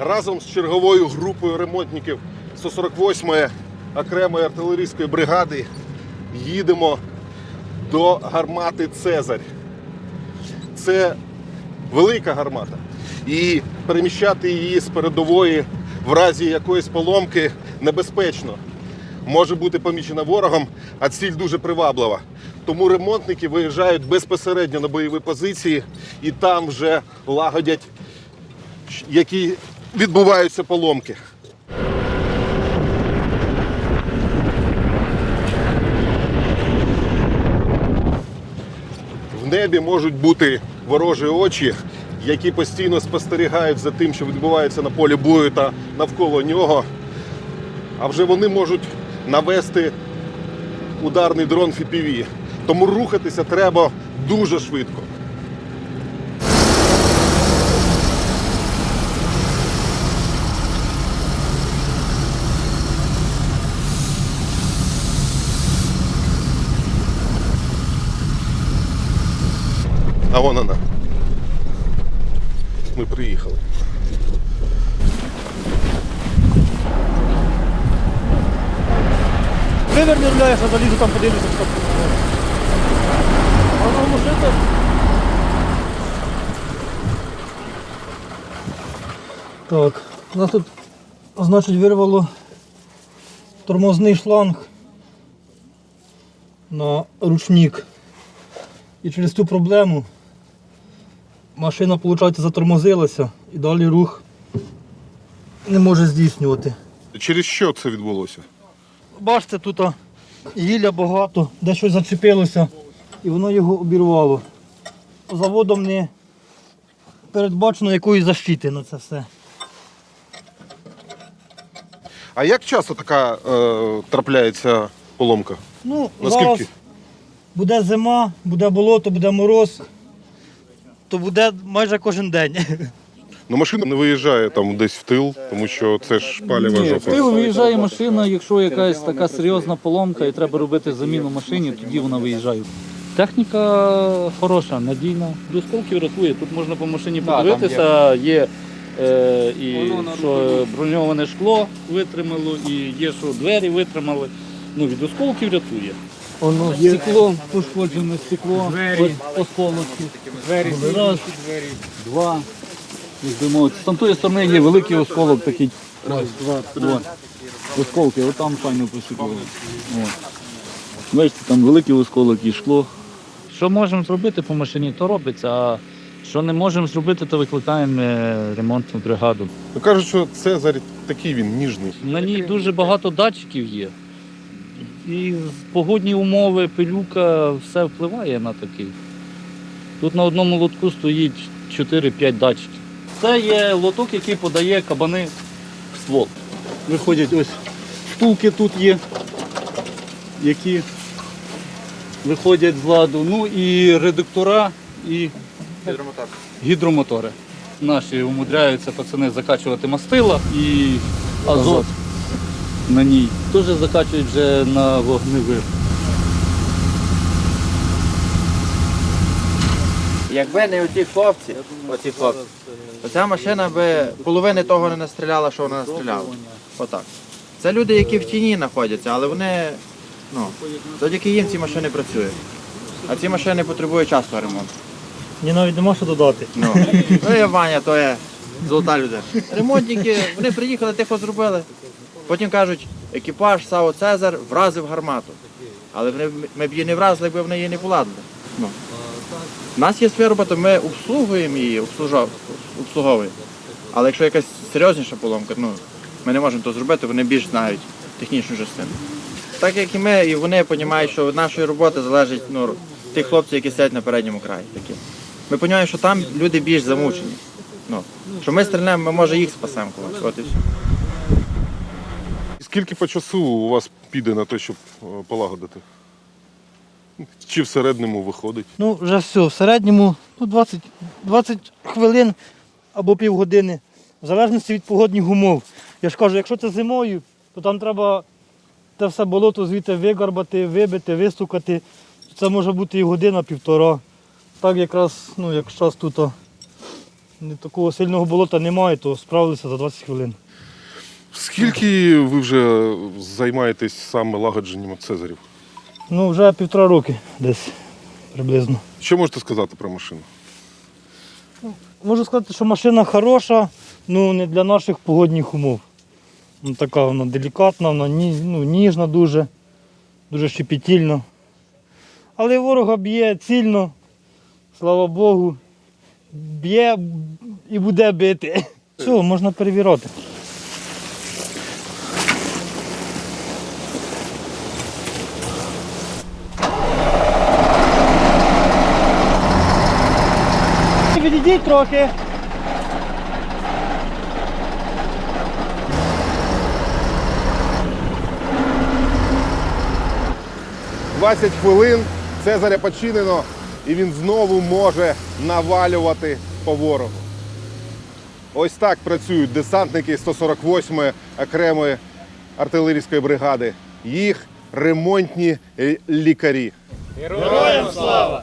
разом з черговою групою ремонтників 148-ї окремої артилерійської бригади їдемо до гармати Цезарь. Це велика гармата. І переміщати її з передової в разі якоїсь поломки небезпечно. Може бути помічена ворогом, а ціль дуже приваблива. Тому ремонтники виїжджають безпосередньо на бойові позиції і там вже лагодять, які відбуваються поломки. В небі можуть бути ворожі очі, які постійно спостерігають за тим, що відбувається на полі бою та навколо нього. А вже вони можуть навести ударний дрон FPV. Тому рухатися треба дуже швидко. А вон вона. Ми приїхали. Виверни руля, я ще залізу там подивлюся, що там. Можна глушити? Так, нас тут, значить, вирвало тормозний шланг на ручник. І через цю проблему машина, виходить, затормозилася і далі рух не може здійснювати. Через що це відбулося? Бачите, тут гілля багато, де щось зачепилося і воно його обірвало. Заводом не передбачено якоїсь защити на це все. А як часто така е, трапляється поломка? Ну, Наскільки? зараз буде зима, буде болото, буде мороз, то буде майже кожен день. Ну машина не виїжджає там десь в тил, тому що це ж палєва Ні, в жопа. тил виїжджає машина, якщо якась така серйозна поломка і треба робити заміну машині, тоді вона виїжджає. Техніка хороша, надійна. До осколків рятує. Тут можна по машині подивитися. Є е, і що броньоване шкло витримало, і є, що двері витримали. Ну, від осколків рятує. Воно стекло, пошкоджене стекло, ось осколочки. Двері, раз, два. Мовити. З тамтої сторони є великий осколок такий. Раз, два, три. Осколки, отам файно посипали. Бачите, там великий осколок і шкло. Що можемо зробити по машині, то робиться. А що не можемо зробити, то викликаємо е, ремонтну бригаду. Ну кажуть, що Цезарь такий він ніжний. На ній дуже багато датчиків є. І погодні умови, пилюка, все впливає на такий. Тут на одному лотку стоїть 4-5 датчиків. Це є лоток, який подає кабани в ствол. Виходять ось втулки тут є, які виходять з ладу. Ну і редуктора, і гідромотори. Наші умудряються пацани закачувати мастила і азот на ній. Теж закачують вже на вогневих. Якби не оті хлопці, оці хлопці, оця машина би половини того не настріляла, що вона настріляла. Отак. Це люди, які в тіні знаходяться, але вони, ну, завдяки їм ці машини працюють. А ці машини потребують частого ремонту. Мені навіть нема що додати. Ну, ну є Ваня, то є золота людина. Ремонтники, вони приїхали, тихо зробили. Потім кажуть, екіпаж САУ Цезар вразив гармату. Але ми б її не вразили, якби в неї не поладили. Ну. У нас є своя робота, ми обслугуємо її, обслуговуємо. Але якщо якась серйозніша поломка, ну, ми не можемо то зробити, вони більш знають технічну частину. Так як і ми, і вони розуміють, що від нашої роботи залежить ну, тих хлопців, які сидять на передньому краї. Такі. Ми розуміємо, що там люди більш замучені. Ну, що ми стрільнемо, ми може їх спасемо когось. От і все. Скільки по часу у вас піде на те, щоб е, полагодити? Чи в середньому виходить? Ну, вже все, в середньому ну, 20, 20 хвилин або півгодини, в залежності від погодних умов. Я ж кажу, якщо це зимою, то там треба те все болото звідти вигарбати, вибити, вистукати. Це може бути і година-півтора. Так якраз, ну, як зараз тут. о, не такого сильного болота немає, то справилися за 20 хвилин. Скільки ви вже займаєтесь саме лагодженням цезарів? Ну, вже півтора роки десь приблизно. Що можете сказати про машину? Можу сказати, що машина хороша, ну не для наших погодних умов. Ну, така вона делікатна, вона ні- ну, ніжна дуже, дуже щепетільна. Але ворога б'є цільно, слава Богу. Б'є і буде бити. Все, можна перевіряти. Відійдіть трохи. – 20 хвилин, Цезаря починено, і він знову може навалювати по ворогу. Ось так працюють десантники 148-ї окремої артилерійської бригади. Їх ремонтні лікарі. Героям слава!